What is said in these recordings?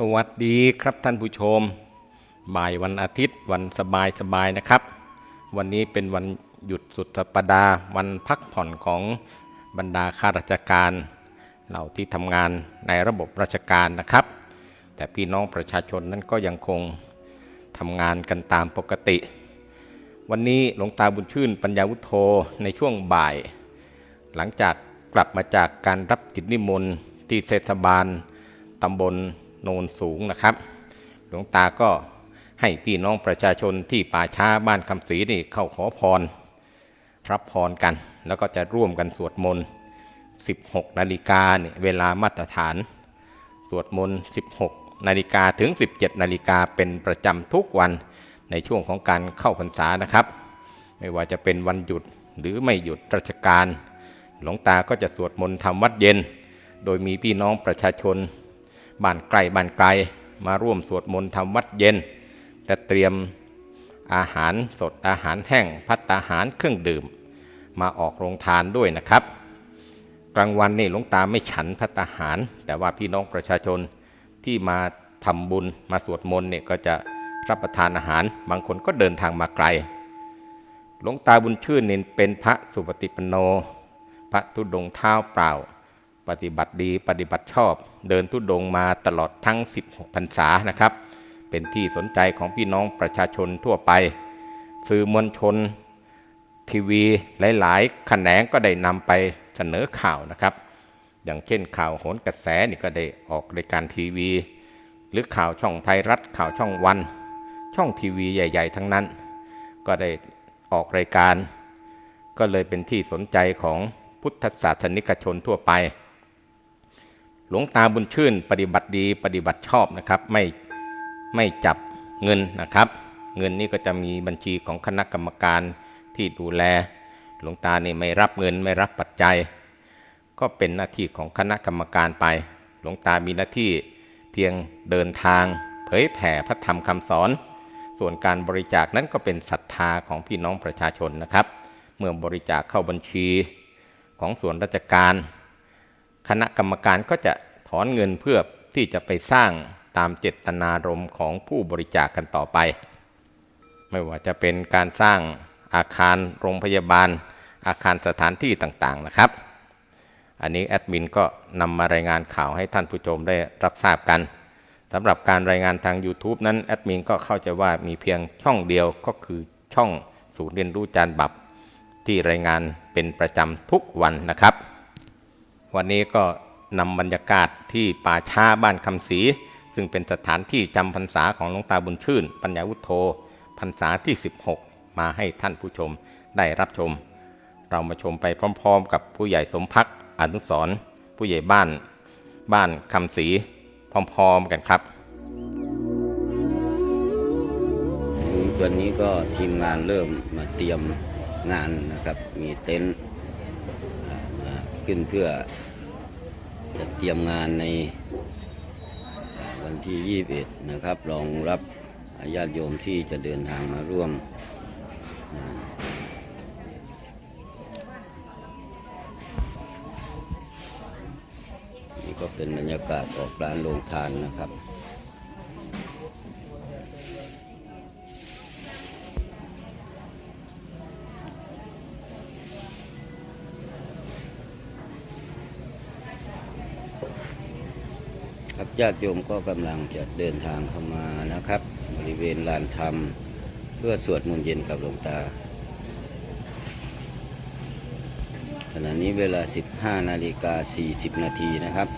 สวัสดีครับท่านผู้ชม บ่ายวันอาทิตย์วันสบายสบายๆนะครับ วันนี้เป็นวันหยุดสุดสัปดาห์วันพักผ่อนของบรรดาข้าราชการเหล่าที่ทำงานในระบบราชการนะครับ แต่พี่น้องประชาชนนั้นก็ยังคงทำงานกันตามปกติ วันนี้หลวงตาบุญชื่นปัญญาวุฒโธในช่วงบ่าย หลังจากกลับมาจากการรับกิจนิมนต์ที่เทศบาลตำบล โนนสูงนะครับ หลวงตาก็ให้พี่น้องประชาชนที่ป่าช้าบ้านคำศรีนี่เข้าขอพร รับพรกัน แล้วก็จะร่วมกันสวดมนต์ 16 นาฬิกาเนี่ยเวลามาตรฐาน สวดมนต์ 16 นาฬิกาถึง 17 นาฬิกาเป็นประจำทุกวันในช่วงของการเข้าพรรษานะครับ ไม่ว่าจะเป็นวันหยุดหรือไม่หยุดราชการ หลวงตาก็จะสวดมนต์ทำวัดเย็น โดยมีพี่น้องประชาชน บ้านไกลบ้านไกลมาร่วมสวดมนต์ทำวัดเย็น และเตรียมอาหารสดอาหารแห้งพัตตาหารเครื่องดื่ม มาออกโรงทานด้วยนะครับ กลางวันนี่หลวงตาไม่ฉันพัตตาหาร แต่ว่าพี่น้องประชาชนที่มาทำบุญมาสวดมนต์เนี่ยก็จะรับประทานอาหาร บางคนก็เดินทางมาไกลหลวงตาบุญชื่นนี่เป็นพระสุปฏิปโน พระธุดงเท้าเปล่า ปฏิบัติดีปฏิบัติชอบ เดินธุดงมาตลอดทั้ง 16พรรษานะครับ เป็นที่สนใจของพี่น้องประชาชนทั่วไป สื่อมวลชนทีวีหลายๆ แขนงก็ได้นำไปเสนอข่าวนะครับ อย่างเช่นข่าวโหนกระแสนี่ก็ได้ออกรายการทีวี หรือข่าวช่องไทยรัฐข่าวช่องวัน ช่องทีวีใหญ่ ๆ ทั้งนั้น ก็ได้ออกรายการ ก็เลยเป็นที่สนใจของพุทธศาสนิกชนทั่วไป หลวงตาบุญชื่น ปฏิบัติดีปฏิบัติชอบนะครับ ไม่ไม่จับเงินนะครับ เงินนี่ก็จะมีบัญชีของคณะกรรมการที่ดูแล หลวงตานี่ไม่รับเงินไม่รับปัจจัย ก็เป็นหน้าที่ของคณะกรรมการไป หลวงตามีหน้าที่เพียงเดินทาง เผยแผ่พระธรรมคำสอน ส่วนการบริจาคนั้นก็เป็นศรัทธาของพี่น้องประชาชนนะครับ เมื่อบริจาคเข้าบัญชีของส่วนราชการ คณะกรรมการก็จะถอนเงินเพื่อที่จะไปสร้างตามเจตนารมณ์ของผู้บริจาคกันต่อไป ไม่ว่าจะเป็นการสร้างอาคารโรงพยาบาล อาคารสถานที่ต่างๆนะครับ อันนี้แอดมินก็นำมารายงานข่าวให้ท่านผู้ชมได้รับทราบกันสำหรับการรายงานทาง YouTube นั้นแอดมินก็เข้าใจว่ามีเพียงช่องเดียวก็คือช่องศูนย์เรียนรู้จานบับ ที่รายงานเป็นประจำทุกวันนะครับ วันนี้ก็นำบรรยากาศที่ป่าช้าบ้านคำศรีซึ่งเป็นสถานที่จำพรรษาของหลวงตาบุญชื่น ปัญญาวุฒโธพรรษาที่ 16 มาให้ท่านผู้ชมได้รับชม เรามาชมไปพร้อม ๆ กับผู้ใหญ่สมพักต์อนุสรผู้ใหญ่บ้าน บ้านคำศรีพร้อม ๆ กันครับวันนี้ก็ทีมงานเริ่มมาเตรียมงานนะครับ มีเต็นท์มาขึ้นเพื่อ เตรียมงานในวันที่ 21 นะครับรองรับญาติโยมที่จะเดินทางมาร่วมนนี่ก็เป็นบรรยากาศออกร้านโรงทานนะครับ ญาติโยมก็กำลังจะเดินทางเข้ามานะครับ บริเวณลานธรรม เพื่อสวดมนต์เย็นกับหลวงตา ขณะนี้เวลา 15 นาฬิกา 40 นาทีนะครับ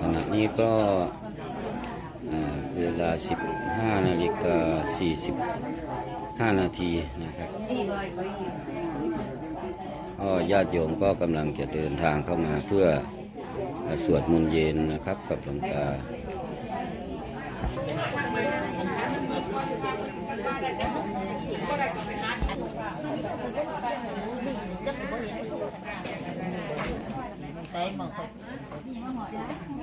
ขณะนี้ก็อ่าเวลา 15 นาฬิกา 5นาทีนะครับก็ญาติโยมก็กำลังจะเดินทางเข้ามาเพื่อสวดมนต์เย็นนะครับกับหลวงตาใส่หมอกไป เ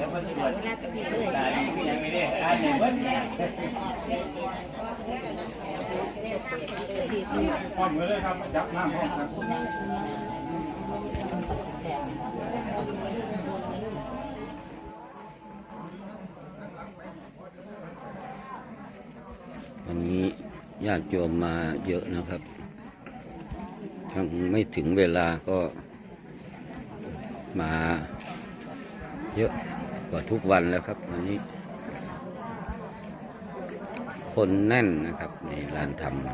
วลาตะกี้เลย ได้ยัง ไม่อ่านเบิ้ลพร้อมเลยครับจับน้ำพร้อมครับวันนี้ญาติโยมมาเยอะนะครับ ทั้งไม่ถึงเวลาก็มาเยอะกว่าทุกวันแล้วครับวันนี้ คนแน่นนะครับในลานธรรมวั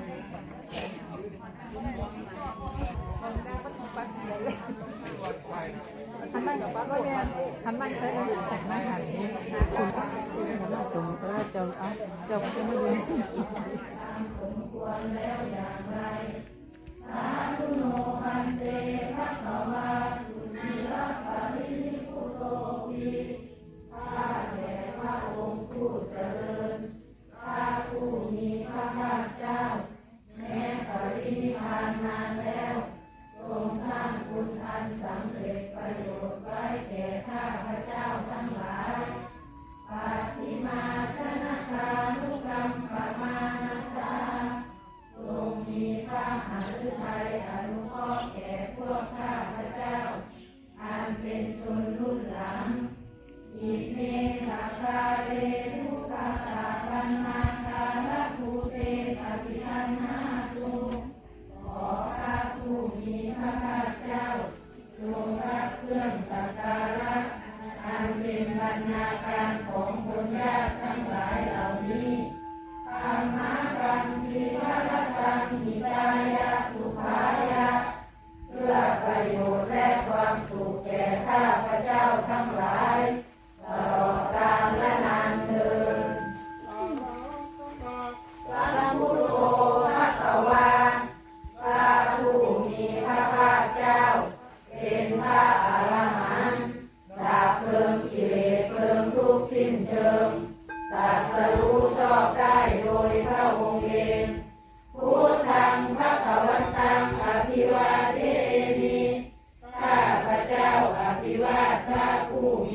นนี้ หันนั่งกับป้าก็แม่ มันนั่งใช้กันแต่งหน้าหันนี้คุณคุณหันหน้าตร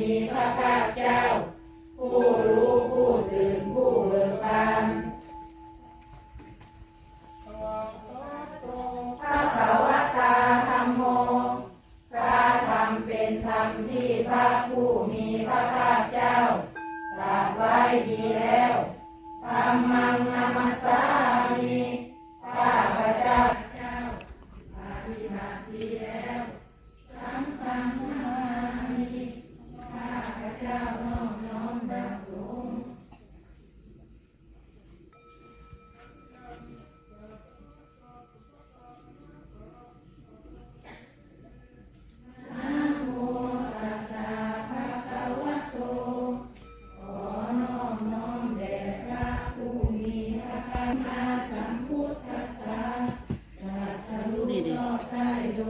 มีพระภาคเจ้า ผู้รู้ผู้ตื่นผู้เบิกบานพระภาวตาธรรมโม พระธรรมเป็นธรรมที่พระผู้มีพระภาคเจ้าตรัสไว้ดีแล้วธรรมังนามัสสา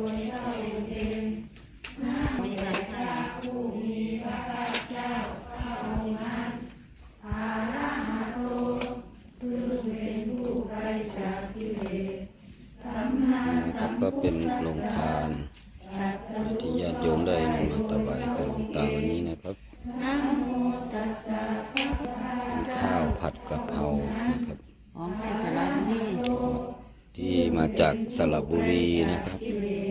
ไม่ได้ค่ะนะครับก็เป็นโรงทานที่ญาติโยมได้นำมาถวายกับหลวงตาวันนี้นะครับข้าวผัดกะเพรานะครับหอมแม่สลัดนี่ที่มาจากสระบุรีนะครับเ